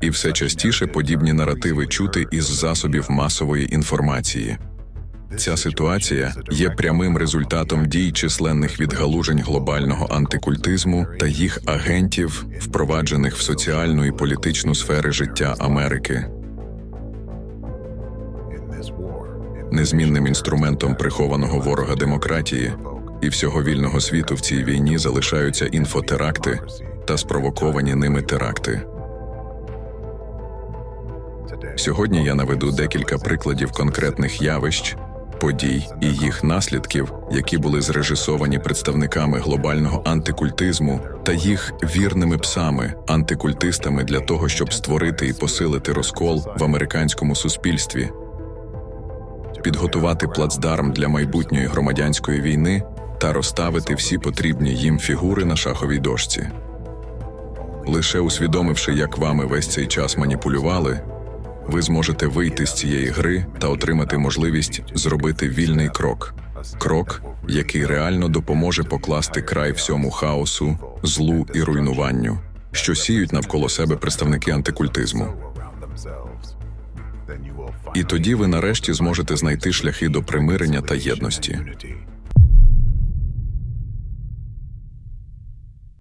і все частіше подібні наративи чути із засобів масової інформації. Ця ситуація є прямим результатом дій численних відгалужень глобального антикультизму та їх агентів, впроваджених в соціальну і політичну сфери життя Америки. Незмінним інструментом прихованого ворога демократії і всього вільного світу в цій війні залишаються інфотеракти та спровоковані ними теракти. Сьогодні я наведу декілька прикладів конкретних явищ, подій і їх наслідків, які були зрежисовані представниками глобального антикультизму та їх вірними псами, антикультистами для того, щоб створити і посилити розкол в американському суспільстві, підготувати плацдарм для майбутньої громадянської війни та розставити всі потрібні їм фігури на шаховій дошці. Лише усвідомивши, як вами весь цей час маніпулювали, ви зможете вийти з цієї гри та отримати можливість зробити вільний крок. Крок, який реально допоможе покласти край всьому хаосу, злу і руйнуванню, що сіють навколо себе представники антикультизму. І тоді ви нарешті зможете знайти шляхи до примирення та єдності.